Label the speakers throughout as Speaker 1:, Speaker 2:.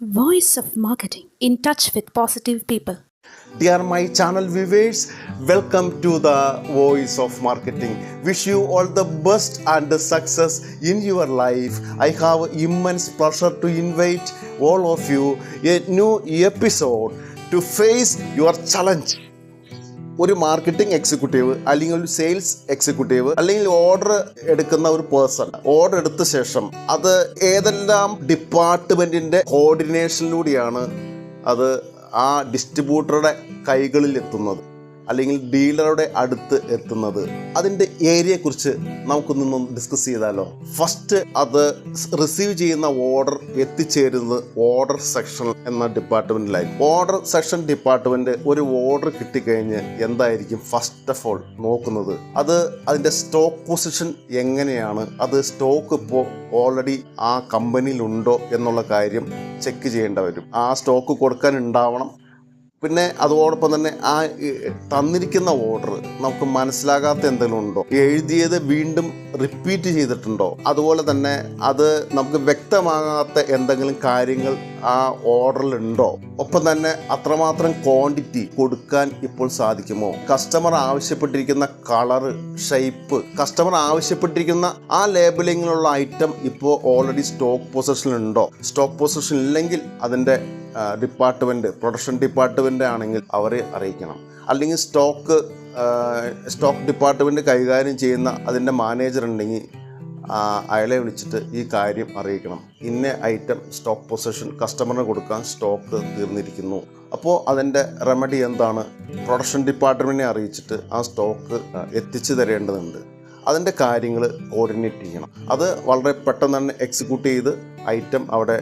Speaker 1: Voice of Marketing in touch with positive people.
Speaker 2: Dear my channel viewers, welcome to the Voice of Marketing. Wish you all the best and the success in your life. I have immense pleasure to invite all of you a new episode to face your challenge. ഒരു marketing executive അല്ലെങ്കിൽ ഒരു sales executive അല്ലെങ്കിൽ order എടുക്കുന്ന ഒരു person order എടുത്ത ശേഷം അത് ഏതെല്ലാം ഡിപ്പാർട്ട്മെന്റിന്റെ കോർഡിനേഷനിലൂടെയാണ് അത് ആ ഡിസ്ട്രിബ്യൂട്ടറുടെ കൈകളിൽ എത്തുന്നത്. അല്ലെങ്കിൽ ഡീലറുടെ അടുത്ത് എത്തുന്നത്. അതിന്റെ ഏരിയയെക്കുറിച്ച് നമുക്കൊന്നും ഡിസ്കസ് ചെയ്താലോ? ഫസ്റ്റ് അത് റിസീവ് ചെയ്യുന്ന ഓർഡർ എത്തിച്ചേരുന്നത് ഓർഡർ സെക്ഷൻ എന്ന ഡിപ്പാർട്ട്മെന്റിലായിരിക്കും ഓർഡർ സെക്ഷൻ ഡിപ്പാർട്ട്മെന്റ് ഒരു ഓർഡർ കിട്ടിക്കഴിഞ്ഞ് എന്തായിരിക്കും ഫസ്റ്റ് ഓഫ് ഓൾ നോക്കുന്നത്? അത് അതിന്റെ സ്റ്റോക്ക് പൊസിഷൻ എങ്ങനെയാണ്? അത് സ്റ്റോക്ക് ഇപ്പോൾ ഓൾറെഡി ആ കമ്പനിയിലുണ്ടോ എന്നുള്ള കാര്യം ചെക്ക് ചെയ്യേണ്ട വരും. ആ സ്റ്റോക്ക് കൊടുക്കാൻ ഉണ്ടാവണം പിന്നെ അതോടൊപ്പം തന്നെ ആ തന്നിരിക്കുന്ന ഓർഡർ നമുക്ക് മനസ്സിലാകാത്ത എന്തെങ്കിലും ഉണ്ടോ? എഴുതിയത് വീണ്ടും റിപ്പീറ്റ് ചെയ്തിട്ടുണ്ടോ? അതുപോലെ തന്നെ അത് നമുക്ക് വ്യക്തമാകാത്ത എന്തെങ്കിലും കാര്യങ്ങൾ ആ ഓർഡറിലുണ്ടോ ഒപ്പം തന്നെ അത്രമാത്രം ക്വാണ്ടിറ്റി കൊടുക്കാൻ ഇപ്പോൾ സാധിക്കുമോ? കസ്റ്റമർ ആവശ്യപ്പെട്ടിരിക്കുന്ന കളറ് ഷേപ്പ് കസ്റ്റമർ ആവശ്യപ്പെട്ടിരിക്കുന്ന ആ ലേബലിങ്ങിലുള്ള ഐറ്റം ഇപ്പോൾ ഓൾറെഡി സ്റ്റോക്ക് പൊസിഷനിലുണ്ടോ സ്റ്റോക്ക് പൊസിഷൻ ഇല്ലെങ്കിൽ അതിന്റെ ഡിപ്പാർട്ട്മെന്റ് പ്രൊഡക്ഷൻ ഡിപ്പാർട്ട്മെന്റ് ആണെങ്കിൽ അവരെ അറിയിക്കണം. അല്ലെങ്കിൽ സ്റ്റോക്ക് സ്റ്റോക്ക് ഡിപ്പാർട്ട്മെന്റ് കൈകാര്യം ചെയ്യുന്ന അതിന്റെ മാനേജർ ഉണ്ടെങ്കിൽ അയാളെ വിളിച്ചിട്ട് ഈ കാര്യം അറിയിക്കണം. ഇന്ന ഐറ്റം സ്റ്റോക്ക് പൊസിഷൻ കസ്റ്റമറിന് കൊടുക്കാൻ സ്റ്റോക്ക് തീർന്നിരിക്കുന്നു. അപ്പോൾ അതിന്റെ റെമഡി എന്താണ്? പ്രൊഡക്ഷൻ ഡിപ്പാർട്ട്മെന്റിനെ അറിയിച്ചിട്ട് ആ സ്റ്റോക്ക് എത്തിച്ചു തരേണ്ടതുണ്ട്. അതിന്റെ കാര്യങ്ങൾ കോർഡിനേറ്റ് ചെയ്യണം. അത് വളരെ പെട്ടെന്ന് തന്നെ എക്സിക്യൂട്ട് ചെയ്ത് ഐറ്റം അവിടെ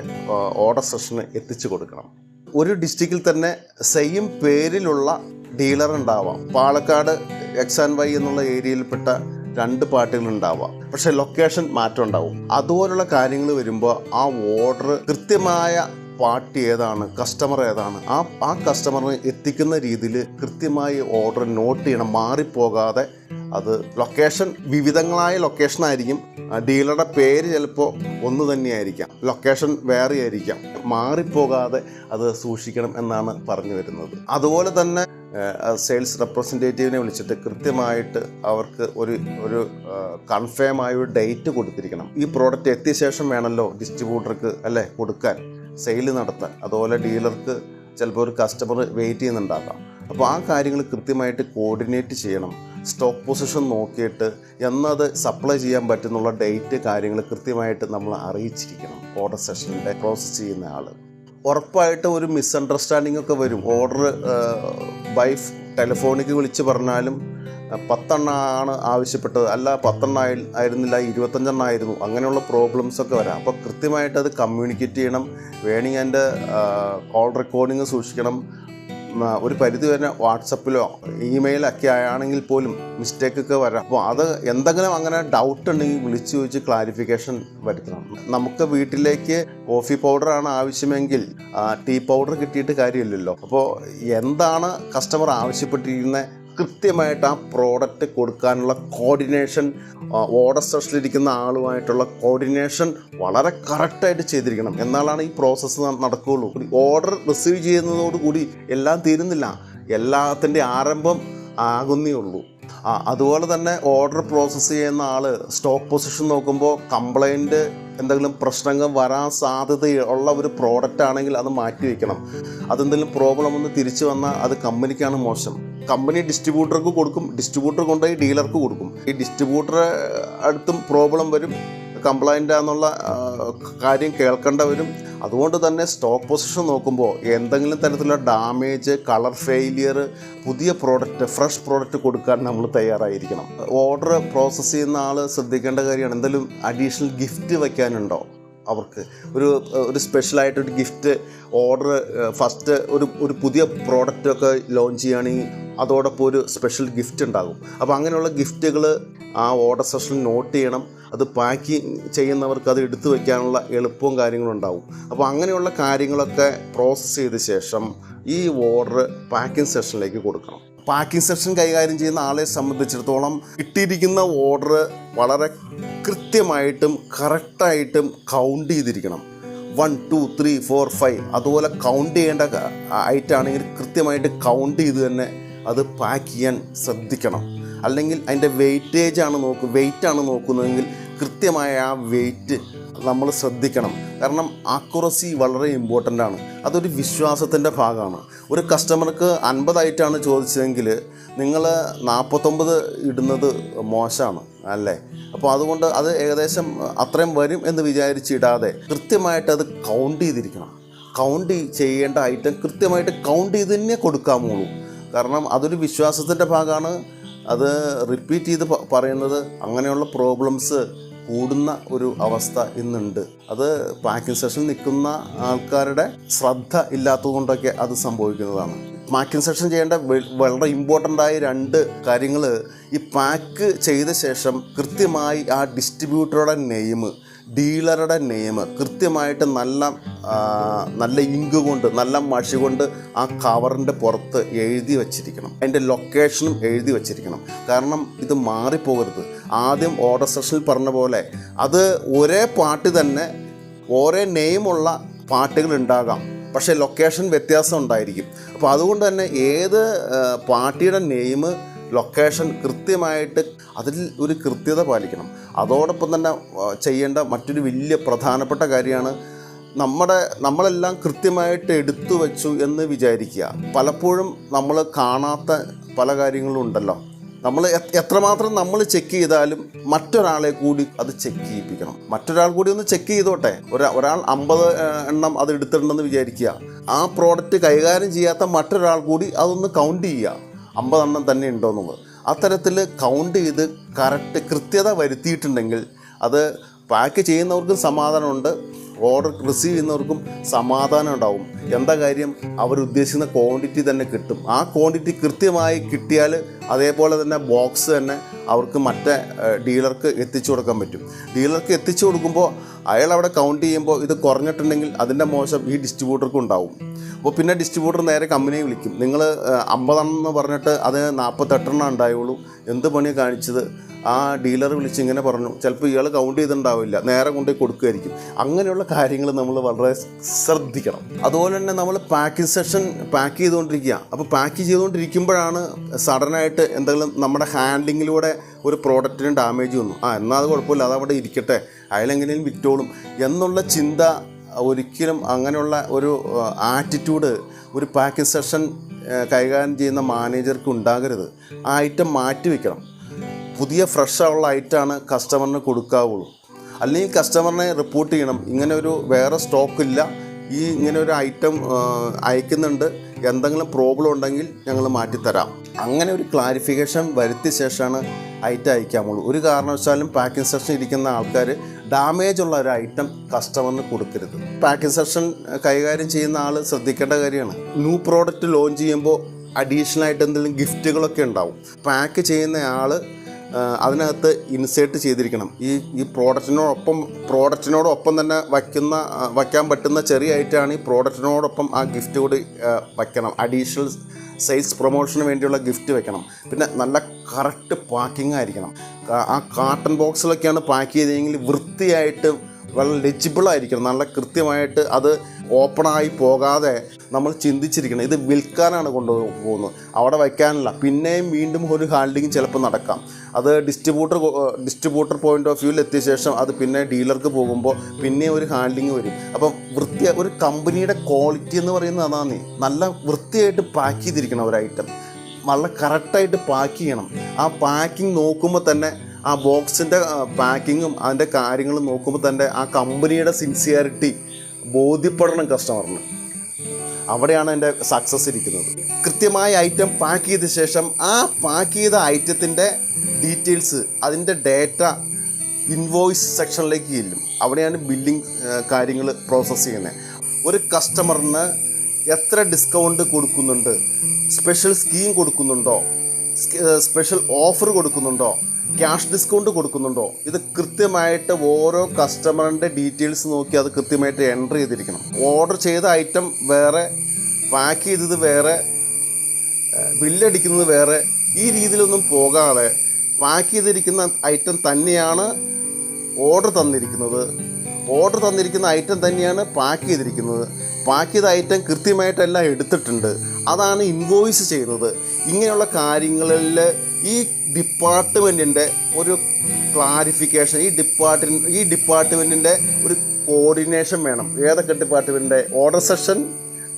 Speaker 2: ഓർഡർ സെഷന് എത്തിച്ചു കൊടുക്കണം. ഒരു ഡിസ്ട്രിക്റ്റിൽ തന്നെ സെയിം പേരിലുള്ള ഡീലർ ഉണ്ടാവാം. പാലക്കാട് എക്സ് ആൻഡ് വൈ എന്നുള്ള ഏരിയയിൽപ്പെട്ട രണ്ട് പാർട്ടികൾ ഉണ്ടാവാം. പക്ഷേ ലൊക്കേഷൻ മാറ്റം ഉണ്ടാവും. അതുപോലുള്ള കാര്യങ്ങൾ വരുമ്പോൾ ആ ഓർഡർ കൃത്യമായ പാർട്ടി ഏതാണ് കസ്റ്റമർ ഏതാണ് ആ ആ കസ്റ്റമറിന് എത്തിക്കുന്ന രീതിയിൽ കൃത്യമായി ഓർഡർ നോട്ട് ചെയ്യണം. മാറിപ്പോകാതെ അത് ലൊക്കേഷൻ വിവിധങ്ങളായ ലൊക്കേഷൻ ആയിരിക്കും ഡീലറുടെ പേര് ചിലപ്പോൾ ഒന്ന് തന്നെയായിരിക്കാം. ലൊക്കേഷൻ വേറെ ആയിരിക്കാം മാറിപ്പോകാതെ അത് സൂക്ഷിക്കണം എന്നാണ് പറഞ്ഞു വരുന്നത്. അതുപോലെ തന്നെ സെയിൽസ് റെപ്രസെന്റേറ്റീവിനെ വിളിച്ചിട്ട് കൃത്യമായിട്ട് അവർക്ക് ഒരു ഒരു കൺഫേം ആയ ഒരു ഡേറ്റ് കൊടുത്തിരിക്കണം. ഈ പ്രോഡക്റ്റ് എത്തിയ ശേഷം വേണമല്ലോ ഡിസ്ട്രിബ്യൂട്ടർക്ക് അല്ലേ കൊടുക്കാൻ സെയിൽ നടത്താൻ. അതുപോലെ ഡീലർക്ക് ചിലപ്പോൾ ഒരു കസ്റ്റമർ വെയിറ്റ് ചെയ്യുന്നുണ്ടാകാം. അപ്പോൾ ആ കാര്യങ്ങൾ കൃത്യമായിട്ട് കോർഡിനേറ്റ് ചെയ്യണം. സ്റ്റോക്ക് പൊസിഷൻ നോക്കിയിട്ട് എന്നത് സപ്ലൈ ചെയ്യാൻ പറ്റുന്നുള്ള ഡേറ്റ് കാര്യങ്ങൾ കൃത്യമായിട്ട് നമ്മൾ അറിയിച്ചിരിക്കണം. ഓർഡർ സെഷനിന്റെ പ്രോസസ്സ് ചെയ്യുന്ന ആൾ ഉറപ്പായിട്ട് ഒരു മിസ്അണ്ടർസ്റ്റാൻഡിംഗ് ഒക്കെ വരും. ഓർഡർ വൈഫ് ടെലിഫോണിക്ക് വിളിച്ച് പറഞ്ഞാലും പത്തെണ്ണമാണ് ആവശ്യപ്പെട്ടത്. അല്ല പത്തെണ്ണ ആയി- ആയിരുന്നില്ല ഇരുപത്തഞ്ചെണ്ണമായിരുന്നു അങ്ങനെയുള്ള പ്രോബ്ലംസ് ഒക്കെ വരാം. അപ്പോൾ കൃത്യമായിട്ട് അത് കമ്മ്യൂണിക്കേറ്റ് ചെയ്യണം. വേണമെങ്കിൽ അതിന്റെ കോൾ റെക്കോർഡിങ് സൂക്ഷിക്കണം. ഒരു പരിധി വരെ വാട്സപ്പിലോ ഇമെയിലൊക്കെ ആണെങ്കിൽ പോലും മിസ്റ്റേക്ക് ഒക്കെ വരാം. അപ്പോൾ അത് എന്തെങ്കിലും അങ്ങനെ ഡൗട്ട് ഉണ്ടെങ്കിൽ വിളിച്ചു ചോദിച്ച് ക്ലാരിഫിക്കേഷൻ വരുത്തണം. നമുക്ക് വീട്ടിലേക്ക് കോഫി പൗഡർ ആണ് ആവശ്യമെങ്കിൽ ടീ പൗഡർ കിട്ടിയിട്ട് കാര്യമില്ലല്ലോ. അപ്പോൾ എന്താണ് കസ്റ്റമർ ആവശ്യപ്പെട്ടിരിക്കുന്നത് കൃത്യമായിട്ട് ആ പ്രോഡക്റ്റ് കൊടുക്കാനുള്ള കോർഡിനേഷൻ ഓർഡർ സെഷനിലിരിക്കുന്ന ആളുമായിട്ടുള്ള കോർഡിനേഷൻ വളരെ കറക്റ്റായിട്ട് ചെയ്തിരിക്കണം. എന്നാലാണ് ഈ പ്രോസസ്സ് നടക്കുകയുള്ളൂ ഓർഡർ റിസീവ് ചെയ്യുന്നതോടുകൂടി എല്ലാം തീരുന്നില്ല. എല്ലാത്തിന്റെ ആരംഭം ആകുന്നേ ഉള്ളൂ. ആ അതുപോലെ തന്നെ ഓർഡർ പ്രോസസ്സ് ചെയ്യുന്ന ആൾ സ്റ്റോക്ക് പൊസിഷൻ നോക്കുമ്പോൾ കംപ്ലൈന്റ് എന്തെങ്കിലും പ്രശ്നങ്ങൾ വരാൻ സാധ്യതയുള്ള ഒരു പ്രോഡക്റ്റ് ആണെങ്കിൽ അത് മാറ്റി വയ്ക്കണം അതെന്തെങ്കിലും പ്രോബ്ലം ഒന്ന് തിരിച്ചു വന്നാൽ അത് കമ്പനിക്കാണ് മോശം. കമ്പനി ഡിസ്ട്രിബ്യൂട്ടർക്ക് കൊടുക്കും ഡിസ്ട്രിബ്യൂട്ടർ കൊണ്ടുപോയി ഡീലർക്ക് കൊടുക്കും. ഈ ഡിസ്ട്രിബ്യൂട്ടർ അടുത്തും പ്രോബ്ലം വരും. കംപ്ലൈന്റ് ആണെന്നുള്ള കാര്യം കേൾക്കേണ്ടവരും അതുകൊണ്ട് തന്നെ സ്റ്റോക്ക് പൊസിഷൻ നോക്കുമ്പോൾ എന്തെങ്കിലും തരത്തിലുള്ള ഡാമേജ് കളർ ഫെയിലിയർ പുതിയ പ്രോഡക്റ്റ് ഫ്രഷ് പ്രോഡക്റ്റ് കൊടുക്കാൻ നമ്മൾ തയ്യാറായിരിക്കണം. ഓർഡർ പ്രോസസ്സ് ചെയ്യുന്ന ആൾ ശ്രദ്ധിക്കേണ്ട കാര്യമാണ് എന്തെങ്കിലും അഡീഷണൽ ഗിഫ്റ്റ് വയ്ക്കാനുണ്ടോ അവർക്ക് ഒരു ഒരു സ്പെഷ്യലായിട്ടൊരു ഗിഫ്റ്റ് ഓർഡർ ഫസ്റ്റ് ഒരു ഒരു പുതിയ പ്രോഡക്റ്റ് ഒക്കെ ലോഞ്ച് ചെയ്യുകയാണെങ്കിൽ അതോടൊപ്പം ഒരു സ്പെഷ്യൽ ഗിഫ്റ്റ് ഉണ്ടാകും. അപ്പോൾ അങ്ങനെയുള്ള ഗിഫ്റ്റുകൾ ആ ഓർഡർ സെഷനിൽ നോട്ട് ചെയ്യണം. അത് പാക്കിങ് ചെയ്യുന്നവർക്ക് അത് എടുത്തു വയ്ക്കാനുള്ള എളുപ്പവും കാര്യങ്ങളും ഉണ്ടാവും. അപ്പോൾ അങ്ങനെയുള്ള കാര്യങ്ങളൊക്കെ പ്രോസസ്സ് ചെയ്ത ശേഷം ഈ ഓർഡർ പാക്കിംഗ് സെഷനിലേക്ക് കൊടുക്കണം. പാക്കിംഗ് സെഷൻ കൈകാര്യം ചെയ്യുന്ന ആളെ സംബന്ധിച്ചിടത്തോളം കിട്ടിയിരിക്കുന്ന ഓർഡർ വളരെ കൃത്യമായിട്ടും കറക്റ്റായിട്ടും കൗണ്ട് ചെയ്തിരിക്കണം. One two three four five അതുപോലെ കൗണ്ട് ചെയ്യേണ്ട ആയിട്ടാണെങ്കിൽ കൃത്യമായിട്ട് കൗണ്ട് ചെയ്ത് തന്നെ അത് പാക്ക് ചെയ്യാൻ ശ്രദ്ധിക്കണം. അല്ലെങ്കിൽ അതിന്റെ വെയിറ്റേജ് ആണ് നോക്കുക വെയിറ്റ് ആണ് നോക്കുന്നതെങ്കിൽ കൃത്യമായ ആ വെയിറ്റ് നമ്മൾ ശ്രദ്ധിക്കണം. കാരണം ആക്യുറസി വളരെ ഇമ്പോർട്ടന്റ് ആണ്. അതൊരു വിശ്വാസത്തിന്റെ ഭാഗമാണ്. ഒരു കസ്റ്റമർക്ക് അൻപതായിട്ടാണ് ചോദിച്ചതെങ്കിൽ നിങ്ങൾ നാൽപ്പത്തൊമ്പത് ഇടുന്നത് മോശമാണ് അല്ലേ? അപ്പോൾ അതുകൊണ്ട് അത് ഏകദേശം അത്രയും വരും എന്ന് വിചാരിച്ചിടാതെ കൃത്യമായിട്ട് അത് കൗണ്ട് ചെയ്തിരിക്കണം. കൗണ്ട് ചെയ്യേണ്ട ഐറ്റം കൃത്യമായിട്ട് കൗണ്ട് ചെയ്ത് തന്നെ കൊടുക്കാമുള്ളൂ കാരണം അതൊരു വിശ്വാസത്തിന്റെ ഭാഗമാണ്. അത് റിപ്പീറ്റ് ചെയ്ത് പറയുന്നത് അങ്ങനെയുള്ള പ്രോബ്ലംസ് കൂടുന്ന ഒരു അവസ്ഥ ഇന്നുണ്ട്. അത് പാക്കിംഗ് സെഷൻ നിൽക്കുന്ന ആൾക്കാരുടെ ശ്രദ്ധ ഇല്ലാത്തതുകൊണ്ടൊക്കെ അത് സംഭവിക്കുന്നതാണ്. പാക്കിംഗ് സെഷൻ ചെയ്യേണ്ട വളരെ ഇമ്പോർട്ടന്റ് ആയ രണ്ട് കാര്യങ്ങൾ ഈ പാക്ക് ചെയ്ത ശേഷം കൃത്യമായി ആ ഡിസ്ട്രിബ്യൂട്ടറുടെ നെയിം ഡീലറുടെ നെയിം കൃത്യമായിട്ട് നല്ല നല്ല ഇങ്ക് കൊണ്ട് നല്ല മഷി കൊണ്ട് ആ കവറിന്റെ പുറത്ത് എഴുതി വച്ചിരിക്കണം. അതിന്റെ ലൊക്കേഷനും എഴുതി വച്ചിരിക്കണം. കാരണം ഇത് മാറിപ്പോകരുത്. ആദ്യം ഓർഡർ സെഷനിൽ പറഞ്ഞ പോലെ അത് ഒരേ പാട്ട് തന്നെ ഓരോ നെയിമുള്ള പാർട്ടികൾ ഉണ്ടാകാം. പക്ഷേ ലൊക്കേഷൻ വ്യത്യാസം ഉണ്ടായിരിക്കും. അപ്പോൾ അതുകൊണ്ട് തന്നെ ഏത് പാർട്ടിയുടെ നെയിം ലൊക്കേഷൻ കൃത്യമായിട്ട് അതിൽ ഒരു കൃത്യത പാലിക്കണം. അതോടൊപ്പം തന്നെ ചെയ്യേണ്ട മറ്റൊരു വലിയ പ്രധാനപ്പെട്ട കാര്യമാണ് നമ്മുടെ നമ്മളെല്ലാം കൃത്യമായിട്ട് എടുത്തു വച്ചു എന്ന് വിചാരിക്കുക. പലപ്പോഴും നമ്മൾ കാണാത്ത പല കാര്യങ്ങളും ഉണ്ടല്ലോ. നമ്മൾ എത്രമാത്രം നമ്മൾ ചെക്ക് ചെയ്താലും മറ്റൊരാളെ കൂടി അത് ചെക്ക് ചെയ്യിപ്പിക്കണം. മറ്റൊരാൾ കൂടി ഒന്ന് ചെക്ക് ചെയ്തോട്ടെ. ഒരാ ഒരാൾ അമ്പത് എണ്ണം അത് എടുത്തിട്ടുണ്ടെന്ന് വിചാരിക്കുക. ആ പ്രോഡക്റ്റ് കൈകാര്യം ചെയ്യാത്ത മറ്റൊരാൾ കൂടി അതൊന്ന് കൗണ്ട് ചെയ്യുക. അമ്പതെണ്ണം തന്നെ ഉണ്ടോ എന്നുള്ളത്. അത്തരത്തിൽ കൗണ്ട് ചെയ്ത് കറക്റ്റ് കൃത്യത വരുത്തിയിട്ടുണ്ടെങ്കിൽ അത് പാക്ക് ചെയ്യുന്നവർക്കും സമാധാനമുണ്ട്. ഓർഡർ റിസീവ് ചെയ്യുന്നവർക്കും സമാധാനം ഉണ്ടാവും. എന്താ കാര്യം? അവരുദ്ദേശിക്കുന്ന ക്വാണ്ടിറ്റി തന്നെ കിട്ടും. ആ ക്വാണ്ടിറ്റി കൃത്യമായി കിട്ടിയാൽ അതേപോലെ തന്നെ ബോക്സ് തന്നെ അവർക്ക് മറ്റേ ഡീലർക്ക് എത്തിച്ചു കൊടുക്കാൻ പറ്റും. ഡീലർക്ക് എത്തിച്ചു കൊടുക്കുമ്പോൾ അയാൾ അവിടെ കൗണ്ട് ചെയ്യുമ്പോൾ ഇത് കുറഞ്ഞിട്ടുണ്ടെങ്കിൽ അതിന്റെ മോശം ഈ ഡിസ്ട്രിബ്യൂട്ടർക്കും ഉണ്ടാവും. അപ്പോൾ പിന്നെ ഡിസ്ട്രിബ്യൂട്ടർ നേരെ കമ്പനിയെ വിളിക്കും. നിങ്ങൾ അമ്പതെണ്ണം എന്ന് പറഞ്ഞിട്ട് അത് നാൽപ്പത്തെട്ടെണ്ണം ഉണ്ടായുള്ളൂ. എന്ത് പണി കാണിച്ചത്? ആ ഡീലർ വിളിച്ച് ഇങ്ങനെ പറഞ്ഞു. ചിലപ്പോൾ ഇയാൾ കൗണ്ട് ചെയ്തിട്ടുണ്ടാവില്ല. നേരെ കൊണ്ടുപോയി കൊടുക്കുമായിരിക്കും അങ്ങനെയുള്ള കാര്യങ്ങൾ നമ്മൾ വളരെ ശ്രദ്ധിക്കണം. അതുപോലെ തന്നെ നമ്മൾ പാക്കിംഗ് സെഷൻ പാക്ക് ചെയ്തുകൊണ്ടിരിക്കുക. അപ്പോൾ പാക്ക് ചെയ്തുകൊണ്ടിരിക്കുമ്പോഴാണ് സഡനായിട്ട് എന്തെങ്കിലും നമ്മുടെ ഹാൻഡ്ലിങ്ങിലൂടെ ഒരു പ്രോഡക്റ്റിന് ഡാമേജ് വന്നു. ആ എന്നാൽ അത് കുഴപ്പമില്ല. അത് അവിടെ ഇരിക്കട്ടെ. അയാളെങ്ങനെയും വിറ്റോളും എന്നുള്ള ചിന്ത ഒരിക്കലും അങ്ങനെയുള്ള ഒരു ആറ്റിറ്റ്യൂഡ് ഒരു പാക്കിംഗ് സെഷൻ കൈകാര്യം ചെയ്യുന്ന മാനേജർക്ക് ഉണ്ടാകരുത്. ആ ഐറ്റം മാറ്റി വെക്കണം. പുതിയ ഫ്രഷ് ഉള്ള ഐറ്റമാണ് കസ്റ്റമറിന് കൊടുക്കാവുള്ളൂ. അല്ലെങ്കിൽ കസ്റ്റമറിനെ റിപ്പോർട്ട് ചെയ്യണം. ഇങ്ങനെ ഒരു വേറെ സ്റ്റോക്ക് ഇല്ല. ഈ ഇങ്ങനെ ഒരു ഐറ്റം അയക്കുന്നുണ്ട്. എന്തെങ്കിലും പ്രോബ്ലം ഉണ്ടെങ്കിൽ ഞങ്ങൾ മാറ്റിത്തരാം. അങ്ങനെ ഒരു ക്ലാരിഫിക്കേഷൻ വരുത്തിയ ശേഷമാണ് ഐറ്റം അയക്കാമുള്ളൂ ഒരു കാരണവശാലും പാക്കിംഗ് സെക്ഷൻ ഇരിക്കുന്ന ആൾക്കാർ ഡാമേജ് ഉള്ള ഒരു ഐറ്റം കസ്റ്റമറിന് കൊടുക്കരുത്. പാക്കിംഗ് സെക്ഷൻ കൈകാര്യം ചെയ്യുന്ന ആൾ ശ്രദ്ധിക്കേണ്ട കാര്യമാണ്. ന്യൂ പ്രോഡക്റ്റ് ലോഞ്ച് ചെയ്യുമ്പോൾ അഡീഷണൽ ആയിട്ട് എന്തെങ്കിലും ഗിഫ്റ്റുകളൊക്കെ ഉണ്ടാവും. പാക്ക് ചെയ്യുന്ന ആൾ അതിനകത്ത് ഇൻസേർട്ട് ചെയ്തിരിക്കണം. ഈ ഈ പ്രോഡക്റ്റിനോടൊപ്പം പ്രോഡക്റ്റിനോടൊപ്പം തന്നെ വയ്ക്കുന്ന വയ്ക്കാൻ പറ്റുന്ന ചെറിയ ഐറ്റമാണ് ഈ പ്രോഡക്റ്റിനോടൊപ്പം ആ ഗിഫ്റ്റ് കൂടി വയ്ക്കണം. അഡീഷണൽ സെയിൽസ് പ്രൊമോഷന് വേണ്ടിയുള്ള ഗിഫ്റ്റ് വെക്കണം പിന്നെ നല്ല കറക്റ്റ് പാക്കിംഗ് ആയിരിക്കണം. ആ- കാർട്ടൺ ബോക്സിലൊക്കെയാണ് പാക്ക് ചെയ്തതെങ്കിൽ വൃത്തിയായിട്ട് വളരെ ലെജിബിൾ ആയിരിക്കണം. നല്ല കൃത്യമായിട്ട് അത് ഓപ്പണായി പോകാതെ നമ്മൾ ചിന്തിച്ചിരിക്കണം. ഇത് വിൽക്കാനാണ് കൊണ്ടുപോകുന്നത്. അവിടെ വയ്ക്കാനല്ല. പിന്നെയും വീണ്ടും ഒരു ഹാൻഡിലിംഗ് ചിലപ്പോൾ നടക്കാം. അത് ഡിസ്ട്രിബ്യൂട്ടർ ഡിസ്ട്രിബ്യൂട്ടർ പോയിന്റ് ഓഫ് വ്യൂവിൽ എത്തിയ ശേഷം അത് പിന്നെ ഡീലർക്ക് പോകുമ്പോൾ പിന്നെ ഒരു ഹാൻഡിലിംഗ് വരും. അപ്പം വൃത്തി ഒരു കമ്പനിയുടെ ക്വാളിറ്റി എന്ന് പറയുന്നത് അതാണ് നല്ല വൃത്തിയായിട്ട് പാക്ക് ചെയ്തിരിക്കണം ഒരു ഐറ്റം നല്ല കറക്റ്റായിട്ട് പാക്ക് ചെയ്യണം. ആ പാക്കിംഗ് നോക്കുമ്പോൾ തന്നെ ആ ബോക്സിന്റെ പാക്കിങ്ങും അതിന്റെ കാര്യങ്ങളും നോക്കുമ്പോൾ തന്നെ ആ കമ്പനിയുടെ സിൻസിയാരിറ്റി ബോധ്യപ്പെടണം കസ്റ്റമറിന് അവിടെയാണ് എന്റെ സക്സസ് ഇരിക്കുന്നത്. കൃത്യമായ ഐറ്റം പാക്ക് ചെയ്ത ശേഷം ആ പാക്ക് ചെയ്ത ഐറ്റത്തിന്റെ ഡീറ്റെയിൽസ് അതിന്റെ ഡേറ്റ ഇൻവോയ്സ് സെക്ഷനിലേക്ക് ചെല്ലും. അവിടെയാണ് ബില്ലിംഗ് കാര്യങ്ങൾ പ്രോസസ്സ് ചെയ്യുന്നത്. ഒരു കസ്റ്റമറിന് എത്ര ഡിസ്കൗണ്ട് കൊടുക്കുന്നുണ്ട്? സ്പെഷ്യൽ സ്കീം കൊടുക്കുന്നുണ്ടോ? സ്പെഷ്യൽ ഓഫർ കൊടുക്കുന്നുണ്ടോ? ക്യാഷ് ഡിസ്കൗണ്ട് കൊടുക്കുന്നുണ്ടോ? ഇത് കൃത്യമായിട്ട് ഓരോ കസ്റ്റമറിന്റെ ഡീറ്റെയിൽസ് നോക്കി അത് കൃത്യമായിട്ട് എന്റർ ചെയ്തിരിക്കണം. ഓർഡർ ചെയ്ത ഐറ്റം വേറെ പാക്ക് ചെയ്തത് വേറെ ബില്ലടിക്കുന്നത് വേറെ ഈ രീതിയിലൊന്നും പോകാതെ പാക്ക് ചെയ്തിരിക്കുന്ന ഐറ്റം തന്നെയാണ് ഓർഡർ തന്നിരിക്കുന്നത്. ഓർഡർ തന്നിരിക്കുന്ന ഐറ്റം തന്നെയാണ് പാക്ക് ചെയ്തിരിക്കുന്നത്. പാക്ക് ചെയ്ത ഐറ്റം കൃത്യമായിട്ടെല്ലാം എടുത്തിട്ടുണ്ട്. അതാണ് ഇൻവോയ്സ് ചെയ്യുന്നത്. ഇങ്ങനെയുള്ള കാര്യങ്ങളിൽ ഈ ഡിപ്പാർട്ട്മെന്റിന്റെ ഒരു ക്ലാരിഫിക്കേഷൻ ഈ ഡിപ്പാർട്ട് ഈ ഡിപ്പാർട്ട്മെന്റിന്റെ ഒരു കോർഡിനേഷൻ വേണം. ഏതൊക്കെ ഡിപ്പാർട്ട്മെന്റിന്റെ order section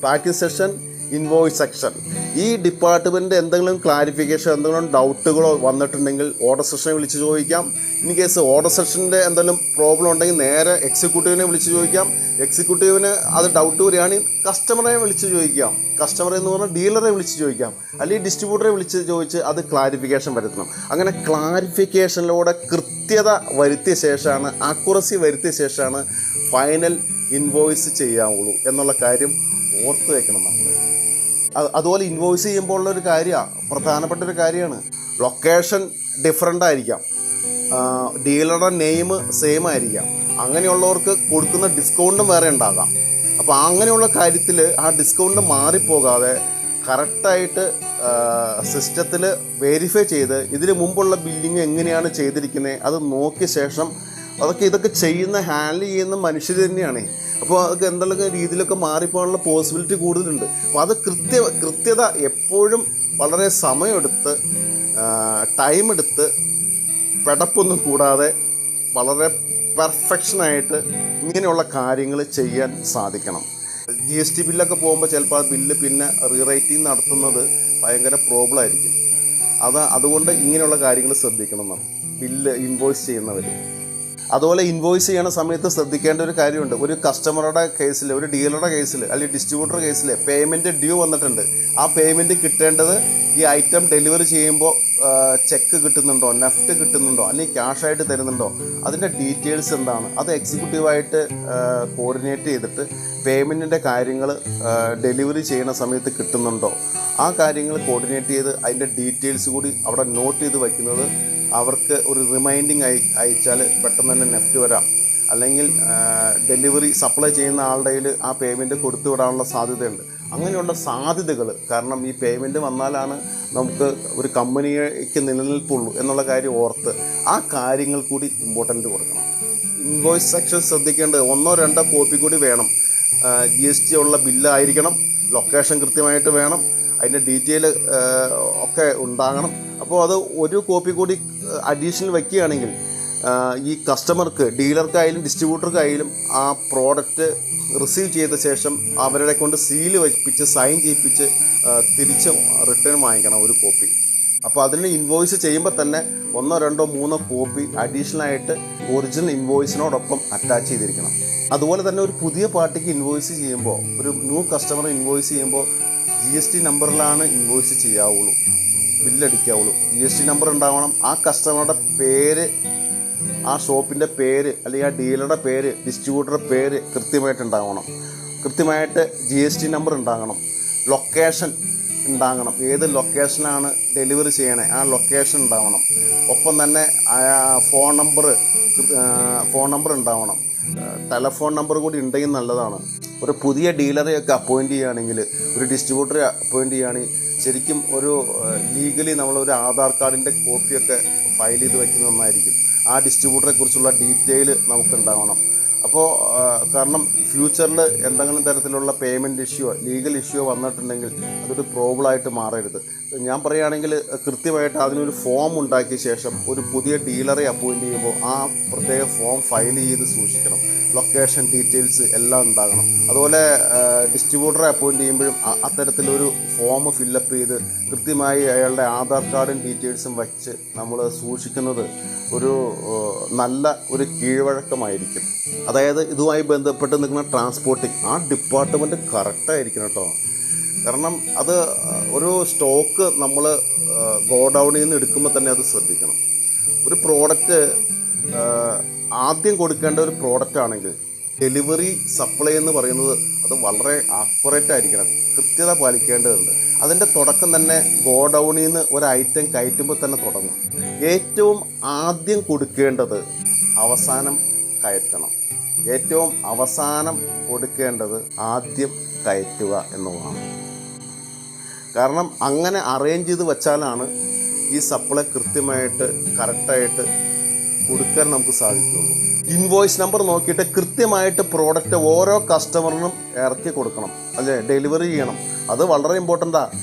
Speaker 2: packing section invoice section ഈ ഡിപ്പാർട്ട്മെന്റ് എന്തെങ്കിലും ക്ലാരിഫിക്കേഷൻ എന്തെങ്കിലും ഡൗട്ടുകളോ വന്നിട്ടുണ്ടെങ്കിൽ ഓർഡർ സെക്ഷനെ വിളിച്ച് ചോദിക്കാം. ഇൻ കേസ് ഓർഡർ സെക്ഷന്റെ എന്തെങ്കിലും പ്രോബ്ലം ഉണ്ടെങ്കിൽ നേരെ എക്സിക്യൂട്ടീവിനെ വിളിച്ച് ചോദിക്കാം. എക്സിക്യൂട്ടീവിന് അത് ഡൗട്ട് വരികയാണെങ്കിൽ കസ്റ്റമറെ വിളിച്ച് ചോദിക്കാം. കസ്റ്റമർ എന്ന് പറഞ്ഞാൽ ഡീലറെ വിളിച്ച് ചോദിക്കാം. അല്ലെങ്കിൽ ഡിസ്ട്രിബ്യൂട്ടറെ വിളിച്ച് ചോദിച്ച് അത് ക്ലാരിഫിക്കേഷൻ വരുത്തണം. അങ്ങനെ ക്ലാരിഫിക്കേഷനിലൂടെ കൃത്യത വരുത്തിയ ശേഷമാണ് അക്കുറസി വരുത്തിയ ശേഷമാണ് ഫൈനൽ ഇൻവോയ്സ് ചെയ്യാവുള്ളൂ എന്നുള്ള കാര്യം ഓർത്ത് വയ്ക്കണം നമ്മൾ അതുപോലെ ഇൻവോയ്സ് ചെയ്യുമ്പോൾ ഒരു കാര്യമാണ് പ്രധാനപ്പെട്ട ഒരു കാര്യമാണ് ലൊക്കേഷൻ ഡിഫറെന്റ് ആയിരിക്കാം. ഡീലറുടെ നെയിം സെയിം ആയിരിക്കാം. അങ്ങനെയുള്ളവർക്ക് കൊടുക്കുന്ന ഡിസ്കൗണ്ടും വേറെ ഉണ്ടാകാം. അപ്പോൾ അങ്ങനെയുള്ള കാര്യത്തിൽ ആ ഡിസ്കൗണ്ട് മാറിപ്പോകാതെ കറക്റ്റായിട്ട് സിസ്റ്റത്തിൽ വെരിഫൈ ചെയ്ത് ഇതിന് മുമ്പുള്ള ബില്ലിങ് എങ്ങനെയാണ് ചെയ്തിരിക്കുന്നത് അത് നോക്കിയ ശേഷം അതൊക്കെ ഇതൊക്കെ ചെയ്യുന്ന ഹാൻഡിൽ ചെയ്യുന്ന മനുഷ്യർ തന്നെയാണ്. അപ്പോൾ അതൊക്കെ എന്തെല്ലാം രീതിയിലൊക്കെ മാറിപ്പോകാനുള്ള പോസിബിലിറ്റി കൂടുതലുണ്ട്. അപ്പോൾ അത് കൃത്യ കൃത്യത എപ്പോഴും വളരെ സമയമെടുത്ത് ടൈമെടുത്ത് പെടപ്പൊന്നും കൂടാതെ വളരെ പെർഫെക്ഷനായിട്ട് ഇങ്ങനെയുള്ള കാര്യങ്ങൾ ചെയ്യാൻ സാധിക്കണം. ജി എസ് ടി ബില്ലൊക്കെ പോകുമ്പോൾ ചിലപ്പോൾ ആ ബില്ല് പിന്നെ റീറൈറ്റിംഗ് നടത്തുന്നത് ഭയങ്കര പ്രോബ്ലം ആയിരിക്കും. അത് അതുകൊണ്ട് ഇങ്ങനെയുള്ള കാര്യങ്ങൾ ശ്രദ്ധിക്കണം എന്നാണ്. ബില്ല് ഇൻവോയ്സ് ചെയ്യുന്നവർ അതുപോലെ ഇൻവോയ്സ് ചെയ്യണ സമയത്ത് ശ്രദ്ധിക്കേണ്ട ഒരു കാര്യമുണ്ട്. ഒരു കസ്റ്റമറുടെ കേസിൽ ഒരു ഡീലറുടെ കേസിൽ അല്ലെങ്കിൽ ഡിസ്ട്രിബ്യൂട്ടർ കേസിൽ പേയ്മെന്റ് ഡ്യൂ വന്നിട്ടുണ്ട്. ആ പേയ്മെന്റ് കിട്ടേണ്ടത് ഈ ഐറ്റം ഡെലിവറി ചെയ്യുമ്പോൾ ചെക്ക് കിട്ടുന്നുണ്ടോ നെഫ്റ്റ് കിട്ടുന്നുണ്ടോ അല്ലെങ്കിൽ ക്യാഷ് ആയിട്ട് തരുന്നുണ്ടോ അതിന്റെ ഡീറ്റെയിൽസ് എന്താണ് അത് എക്സിക്യൂട്ടീവായിട്ട് കോർഡിനേറ്റ് ചെയ്തിട്ട് പേയ്മെന്റിന്റെ കാര്യങ്ങൾ ഡെലിവറി ചെയ്യുന്ന സമയത്ത് കിട്ടുന്നുണ്ടോ ആ കാര്യങ്ങൾ കോർഡിനേറ്റ് ചെയ്ത് അതിന്റെ ഡീറ്റെയിൽസ് കൂടി അവിടെ നോട്ട് ചെയ്ത് വയ്ക്കുന്നത് അവർക്ക് ഒരു റിമൈൻഡിങ് അയ അയച്ചാൽ പെട്ടെന്ന് തന്നെ നെഫ്റ്റ് വരാം. അല്ലെങ്കിൽ ഡെലിവറി സപ്ലൈ ചെയ്യുന്ന ആളുടെ കയ്യിൽ ആ പേയ്മെന്റ് കൊടുത്തു വിടാനുള്ള സാധ്യതയുണ്ട്. അങ്ങനെയുള്ള സാധ്യതകൾ കാരണം ഈ പേയ്മെന്റ് വന്നാലാണ് നമുക്ക് ഒരു കമ്പനിക്ക് നിലനിൽപ്പുള്ളൂ എന്നുള്ള കാര്യം ഓർത്ത് ആ കാര്യങ്ങൾ കൂടി ഇമ്പോർട്ടന്റ് കൊടുക്കണം. ഇൻവോയ്സ് സെക്ഷൻ ശ്രദ്ധിക്കേണ്ടത് ഒന്നോ രണ്ടോ കോപ്പി കൂടി വേണം. ജി എസ് ടി ഉള്ള ബില്ലായിരിക്കണം ലൊക്കേഷൻ കൃത്യമായിട്ട് വേണം. അതിന്റെ ഡീറ്റെയിൽ ഒക്കെ ഉണ്ടാകണം. അപ്പോൾ അത് ഒരു കോപ്പി കൂടി അഡീഷണൽ വയ്ക്കുകയാണെങ്കിൽ ഈ കസ്റ്റമർക്ക് ഡീലർക്കായാലും ഡിസ്ട്രിബ്യൂട്ടർക്കായാലും ആ പ്രോഡക്റ്റ് റിസീവ് ചെയ്ത ശേഷം അവരുടെ കൊണ്ട് സീൽ വയ്പ്പിച്ച് സൈൻ ചെയ്യിപ്പിച്ച് തിരിച്ച് റിട്ടേൺ വാങ്ങിക്കണം ഒരു കോപ്പി. അപ്പോൾ അതിന് ഇൻവോയ്സ് ചെയ്യുമ്പോൾ തന്നെ ഒന്നോ രണ്ടോ മൂന്നോ കോപ്പി അഡീഷണൽ ആയിട്ട് ഒറിജിനൽ ഇൻവോയ്സിനോടൊപ്പം അറ്റാച്ച് ചെയ്തിരിക്കണം. അതുപോലെ തന്നെ ഒരു പുതിയ പാർട്ടിക്ക് ഇൻവോയ്സ് ചെയ്യുമ്പോൾ ഒരു ന്യൂ കസ്റ്റമർ ഇൻവോയ്സ് ചെയ്യുമ്പോൾ ജി എസ് ടി നമ്പറിലാണ് ഇൻവോയ്സ് ചെയ്യാവുള്ളൂ. ബില്ലടിക്കാവുള്ളൂ. ജി എസ് ടി നമ്പർ ഉണ്ടാവണം. ആ കസ്റ്റമറുടെ പേര് ആ ഷോപ്പിന്റെ പേര് അല്ലെങ്കിൽ ആ ഡീലറുടെ പേര് ഡിസ്ട്രിബ്യൂട്ടറുടെ പേര് കൃത്യമായിട്ട് ഉണ്ടാവണം. കൃത്യമായിട്ട് ജി എസ് ടി നമ്പർ ഉണ്ടാകണം. ലൊക്കേഷൻ ഉണ്ടാകണം. ഏത് ലൊക്കേഷനാണ് ഡെലിവറി ചെയ്യണേ ആ ലൊക്കേഷൻ ഉണ്ടാവണം. ഒപ്പം തന്നെ ഫോൺ നമ്പർ ഫോൺ നമ്പർ ഉണ്ടാവണം. ടെലഫോൺ നമ്പർ കൂടി ഉണ്ടെങ്കിൽ നല്ലതാണ്. ഒരു പുതിയ ഡീലറെ ഒക്കെ അപ്പോയിന്റ് ചെയ്യുകയാണെങ്കിൽ ഒരു ഡിസ്ട്രിബ്യൂട്ടറെ അപ്പോയിന്റ് ചെയ്യുകയാണെങ്കിൽ ശരിക്കും ഒരു ലീഗലി നമ്മളൊരു ആധാർ കാർഡിന്റെ കോപ്പിയൊക്കെ ഫയൽ ചെയ്ത് വയ്ക്കുന്നത് നന്നായിരിക്കും. ആ ഡിസ്ട്രിബ്യൂട്ടറെ കുറിച്ചുള്ള ഡീറ്റെയിൽ നമുക്കുണ്ടാവണം. അപ്പോൾ കാരണം ഫ്യൂച്ചറിൽ എന്തെങ്കിലും തരത്തിലുള്ള പേയ്മെന്റ് ഇഷ്യൂ ലീഗൽ ഇഷ്യൂ വന്നിട്ടുണ്ടെങ്കിൽ അതൊരു പ്രോബ്ലമായിട്ട് മാറരുത്. ഞാൻ പറയുകയാണെങ്കിൽ കൃത്യമായിട്ട് അതിനൊരു ഫോം ഉണ്ടാക്കിയ ശേഷം ഒരു പുതിയ ഡീലറെ അപ്പോയിന്റ് ചെയ്യുമ്പോൾ ആ പ്രത്യേക ഫോം ഫയൽ ചെയ്ത് സൂക്ഷിക്കണം. ലൊക്കേഷൻ ഡീറ്റെയിൽസ് എല്ലാം ഉണ്ടാകണം. അതുപോലെ ഡിസ്ട്രിബ്യൂട്ടറെ അപ്പോയിന്റ് ചെയ്യുമ്പോഴും അത്തരത്തിലൊരു ഫോം ഫില്ലപ്പ് ചെയ്ത് കൃത്യമായി അയാളുടെ ആധാർ കാർഡും ഡീറ്റെയിൽസും വച്ച് നമ്മൾ സൂക്ഷിക്കുന്നത് ഒരു നല്ല ഒരു കീഴ്വഴക്കമായിരിക്കും. അതായത് ഇതുമായി ബന്ധപ്പെട്ട് നിൽക്കുന്ന ട്രാൻസ്പോർട്ടിങ് ആ ഡിപ്പാർട്ട്മെന്റ് കറക്റ്റായിരിക്കണം കേട്ടോ കാരണം അത് ഒരു സ്റ്റോക്ക് നമ്മൾ ഗോഡൗണിൽ നിന്ന് എടുക്കുമ്പോൾ തന്നെ അത് ശ്രദ്ധിക്കണം. ഒരു പ്രോഡക്റ്റ് ആദ്യം കൊടുക്കേണ്ട ഒരു പ്രോഡക്റ്റ് ആണെങ്കിൽ ഡെലിവറി സപ്ലൈ എന്ന് പറയുന്നത് അത് വളരെ ആക്യുറേറ്റ് ആയിരിക്കണം. കൃത്യത പാലിക്കേണ്ടതുണ്ട്. അതിന്റെ തുടക്കം തന്നെ ഗോഡൗണിൽ നിന്ന് ഒരു ഐറ്റം കയറ്റുമ്പോൾ തന്നെ തുടങ്ങും. ഏറ്റവും ആദ്യം കൊടുക്കേണ്ടത് അവസാനം കയറ്റണം. ഏറ്റവും അവസാനം കൊടുക്കേണ്ടത് ആദ്യം കയറ്റുക എന്നുള്ളതാണ്. കാരണം അങ്ങനെ അറേഞ്ച് ചെയ്ത് വെച്ചാലാണ് ഈ സപ്ലൈ കൃത്യമായിട്ട് കറക്റ്റായിട്ട് കൊടുക്കാൻ നമുക്ക് സാധിക്കുള്ളൂ. ഇൻവോയ്സ് നമ്പർ നോക്കിയിട്ട് കൃത്യമായിട്ട് പ്രോഡക്റ്റ് ഓരോ കസ്റ്റമറിനും ഇറക്കി കൊടുക്കണം. അല്ലേ? ഡെലിവറി ചെയ്യണം. അത് വളരെ ഇമ്പോർട്ടന്റാണ്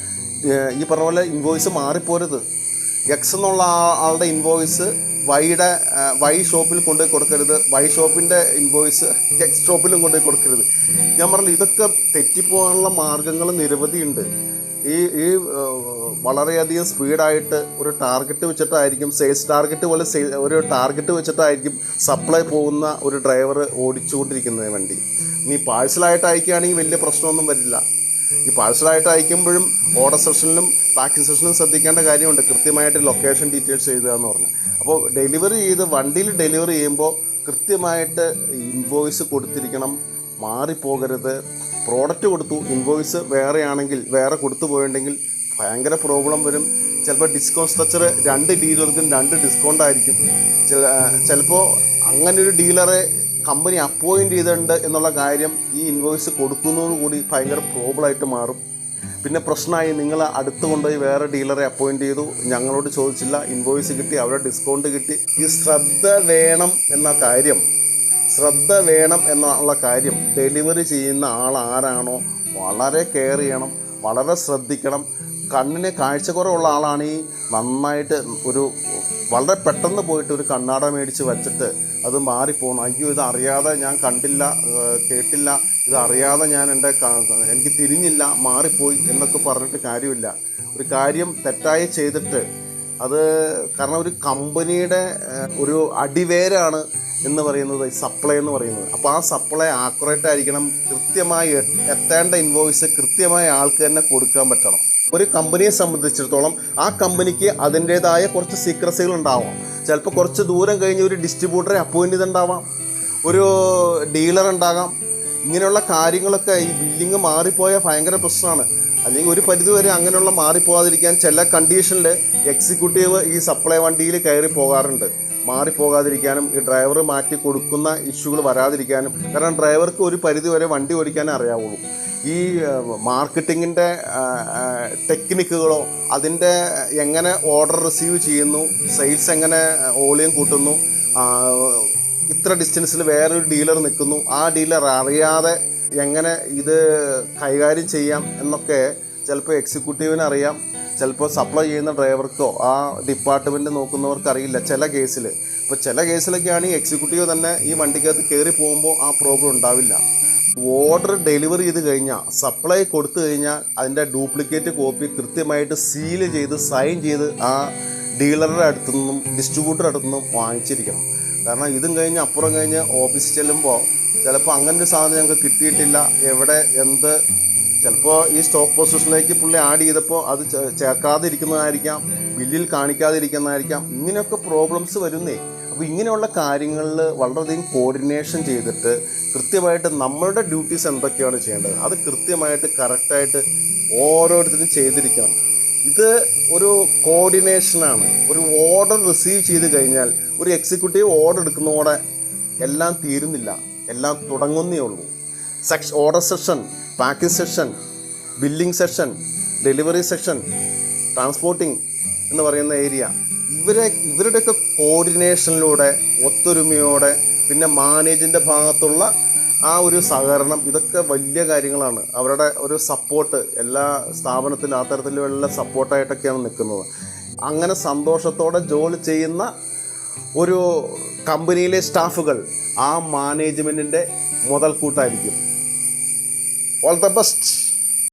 Speaker 2: ഈ പറഞ്ഞ പോലെ ഇൻവോയ്സ് മാറിപ്പോരുത്. എക്സ് എന്നുള്ള ആളുടെ ഇൻവോയ്സ് വൈയുടെ വൈ ഷോപ്പിൽ കൊണ്ടുപോയി കൊടുക്കരുത്. വൈ ഷോപ്പിന്റെ ഇൻവോയ്സ് എക്സ് ഷോപ്പിലും കൊണ്ടുപോയി കൊടുക്കരുത്. ഞാൻ പറഞ്ഞു ഇതൊക്കെ തെറ്റിപ്പോകാനുള്ള മാർഗങ്ങൾ നിരവധിയുണ്ട് ഈ ഈ വളരെയധികം സ്പീഡായിട്ട് ഒരു ടാർഗറ്റ് വെച്ചിട്ടായിരിക്കും സെയിൽസ് ടാർഗറ്റ് പോലെ ഒരു ടാർഗറ്റ് വെച്ചിട്ടായിരിക്കും സപ്ലൈ പോകുന്ന ഒരു ഡ്രൈവർ ഓടിച്ചുകൊണ്ടിരിക്കുന്നത് വണ്ടി. നീ പാഴ്സലായിട്ട് അയക്കുകയാണെങ്കിൽ വലിയ പ്രശ്നമൊന്നും വരില്ല. ഈ പാഴ്സലായിട്ട് അയക്കുമ്പോഴും ഓർഡർ സെഷനിലും പാക്കിംഗ് സെഷനിലും ശ്രദ്ധിക്കേണ്ട കാര്യമുണ്ട്. കൃത്യമായിട്ട് ലൊക്കേഷൻ ഡീറ്റെയിൽസ് എഴുതുക എന്ന് പറഞ്ഞ്. അപ്പോൾ ഡെലിവറി ചെയ്ത് വണ്ടിയിൽ ഡെലിവറി ചെയ്യുമ്പോൾ കൃത്യമായിട്ട് ഇൻവോയ്സ് കൊടുത്തിരിക്കണം. മാറിപ്പോകരുത്. പ്രോഡക്റ്റ് കൊടുത്തു. ഇൻവോയ്സ് വേറെയാണെങ്കിൽ വേറെ കൊടുത്തു പോയിട്ടുണ്ടെങ്കിൽ ഭയങ്കര പ്രോബ്ലം വരും. ചിലപ്പോൾ ഡിസ്കൗണ്ട് സ്ട്രക്ചർ രണ്ട് ഡീലർക്കും രണ്ട് ഡിസ്കൗണ്ട് ആയിരിക്കും. ചില ചിലപ്പോൾ അങ്ങനെ ഒരു ഡീലറെ കമ്പനി അപ്പോയിന്റ് ചെയ്തിട്ടുണ്ട് എന്നുള്ള കാര്യം ഈ ഇൻവോയ്സ് കൊടുക്കുന്നതോടുകൂടി ഭയങ്കര പ്രോബ്ലമായിട്ട് മാറും. പിന്നെ പ്രശ്നമായി നിങ്ങൾ അടുത്ത് കൊണ്ടുപോയി വേറെ ഡീലറെ അപ്പോയിന്റ് ചെയ്തു. ഞങ്ങളോട് ചോദിച്ചില്ല. ഇൻവോയ്സ് കിട്ടി അവിടെ ഡിസ്കൗണ്ട് കിട്ടി. ഈ ശ്രദ്ധ വേണം എന്ന കാര്യം ശ്രദ്ധ വേണം എന്നുള്ള കാര്യം ഡെലിവറി ചെയ്യുന്ന ആൾ ആരാണോ വളരെ കെയർ ചെയ്യണം വളരെ ശ്രദ്ധിക്കണം. കണ്ണിന് കാഴ്ചക്കുറവുള്ള ആളാണ് ഈ നന്നായിട്ട് ഒരു വളരെ പെട്ടെന്ന് പോയിട്ട് ഒരു കണ്ണാട മേടിച്ച് വെച്ചിട്ട് അത് മാറിപ്പോകണം അയ്യോ ഇത് അറിയാതെ ഞാൻ കണ്ടില്ല കേട്ടില്ല ഇത് അറിയാതെ ഞാൻ എന്റെ എനിക്ക് തിരിഞ്ഞില്ല മാറിപ്പോയി എന്നൊക്കെ പറഞ്ഞിട്ട് കാര്യമില്ല. ഒരു കാര്യം തെറ്റായി ചെയ്തിട്ട് അത് കാരണം ഒരു കമ്പനിയുടെ ഒരു അടിവേരാണ് എന്ന് പറയുന്നത് സപ്ലൈ എന്ന് പറയുന്നത്. അപ്പോൾ ആ സപ്ലൈ ആക്യുറേറ്റ് ആയിരിക്കണം. കൃത്യമായി എത്തേണ്ട ഇൻവോയ്സ് കൃത്യമായ ആൾക്ക് തന്നെ കൊടുക്കാൻ പറ്റണം. ഒരു കമ്പനിയെ സംബന്ധിച്ചിടത്തോളം ആ കമ്പനിക്ക് അതിന്റേതായ കുറച്ച് സീക്രസികൾ ഉണ്ടാവാം ചിലപ്പോൾ കുറച്ച് ദൂരം കഴിഞ്ഞ് ഒരു ഡിസ്ട്രിബ്യൂട്ടറെ അപ്പോയിന്റ് ചെയ്തുണ്ടാവാം ഒരു ഡീലർ ഉണ്ടാകാം. ഇങ്ങനെയുള്ള കാര്യങ്ങളൊക്കെ ഈ ബില്ലിങ് മാറിപ്പോയാൽ ഭയങ്കര പ്രശ്നമാണ്. അല്ലെങ്കിൽ ഒരു പരിധിവരെ അങ്ങനെയുള്ള മാറിപ്പോകാതിരിക്കാൻ ചില കണ്ടീഷനിൽ എക്സിക്യൂട്ടീവ് ഈ സപ്ലൈ വണ്ടിയിൽ കയറി പോകാറുണ്ട്. മാറിപ്പോകാതിരിക്കാനും ഈ ഡ്രൈവർ മാറ്റി കൊടുക്കുന്ന ഇഷ്യൂകൾ വരാതിരിക്കാനും. കാരണം ഡ്രൈവർക്ക് ഒരു പരിധിവരെ വണ്ടി ഓടിക്കാനേ അറിയാവുള്ളൂ. ഈ മാർക്കറ്റിങ്ങിന്റെ ടെക്നിക്കുകളോ അതിന്റെ എങ്ങനെ ഓർഡർ റിസീവ് ചെയ്യുന്നു സെയിൽസ് എങ്ങനെ ഓളിയം കൂട്ടുന്നു ഇത്ര ഡിസ്റ്റൻസിൽ വേറൊരു ഡീലർ നിൽക്കുന്നു ആ ഡീലർ അറിയാതെ എങ്ങനെ ഇത് കൈകാര്യം ചെയ്യാം എന്നൊക്കെ ചിലപ്പോൾ എക്സിക്യൂട്ടീവിന് അറിയാം ചിലപ്പോൾ സപ്ലൈ ചെയ്യുന്ന ഡ്രൈവർക്കോ ആ ഡിപ്പാർട്ട്മെന്റ് നോക്കുന്നവർക്ക് അറിയില്ല ചില കേസിൽ. ഇപ്പോൾ ചില കേസിലൊക്കെയാണ് ഈ എക്സിക്യൂട്ടീവ് തന്നെ ഈ വണ്ടിക്കകത്ത് കയറി പോകുമ്പോൾ ആ പ്രോബ്ലം ഉണ്ടാവില്ല. ഓർഡർ ഡെലിവറി ചെയ്ത് കഴിഞ്ഞാൽ സപ്ലൈ കൊടുത്തു കഴിഞ്ഞാൽ അതിന്റെ ഡ്യൂപ്ലിക്കേറ്റ് കോപ്പി കൃത്യമായിട്ട് സീൽ ചെയ്ത് സൈൻ ചെയ്ത് ആ ഡീലറുടെ അടുത്തു നിന്നും ഡിസ്ട്രിബ്യൂട്ടറുടെ അടുത്തു നിന്നും വാങ്ങിച്ചിരിക്കണം. കാരണം ഇതും കഴിഞ്ഞ് അപ്പുറം കഴിഞ്ഞ് ഓഫീസിൽ ചെല്ലുമ്പോൾ ചിലപ്പോൾ അങ്ങനെ ഒരു സാധനം ഞങ്ങൾക്ക് കിട്ടിയിട്ടില്ല എവിടെ എന്ത് ചിലപ്പോൾ ഈ സ്റ്റോക്ക് പൊസിഷനിലേക്ക് പുള്ളി ആഡ് ചെയ്തപ്പോൾ അത് ചേർക്കാതെ ഇരിക്കുന്നതായിരിക്കാം ബില്ലിൽ കാണിക്കാതെ ഇരിക്കുന്നതായിരിക്കാം ഇങ്ങനെയൊക്കെ പ്രോബ്ലംസ് വരുന്നേ. അപ്പോൾ ഇങ്ങനെയുള്ള കാര്യങ്ങളിൽ വളരെയധികം കോർഡിനേഷൻ ചെയ്തിട്ട് കൃത്യമായിട്ട് നമ്മളുടെ ഡ്യൂട്ടീസ് എന്തൊക്കെയാണ് ചെയ്യേണ്ടത്? അത് കൃത്യമായിട്ട് കറക്റ്റായിട്ട് ഓരോരുത്തരും ചെയ്തിരിക്കണം. ഇത് ഒരു കോർഡിനേഷനാണ് ഒരു ഓർഡർ റിസീവ് ചെയ്ത് കഴിഞ്ഞാൽ ഒരു എക്സിക്യൂട്ടീവ് ഓർഡർ എടുക്കുന്നതോടെ എല്ലാം തീരുന്നില്ല. എല്ലാം തുടങ്ങുന്നേ ഉള്ളൂ. സെക്ഷ order section packing section billing section delivery section transporting എന്ന് പറയുന്ന ഏരിയ ഇവരെ ഇവരുടെയൊക്കെ കോർഡിനേഷനിലൂടെ ഒത്തൊരുമയോടെ പിന്നെ മാനേജിന്റെ ഭാഗത്തുള്ള ആ ഒരു സഹകരണം ഇതൊക്കെ വലിയ കാര്യങ്ങളാണ്. അവരുടെ ഒരു സപ്പോർട്ട് എല്ലാ സ്ഥാപനത്തിലും അത്തരത്തിലുള്ള സപ്പോർട്ടായിട്ടൊക്കെയാണ് നിൽക്കുന്നത്. അങ്ങനെ സന്തോഷത്തോടെ ജോലി ചെയ്യുന്ന ഒരു കമ്പനിയിലെ സ്റ്റാഫുകൾ ആ മാനേജ്മെന്റിന്റെ മുതൽക്കൂട്ടായിരിക്കും. All the best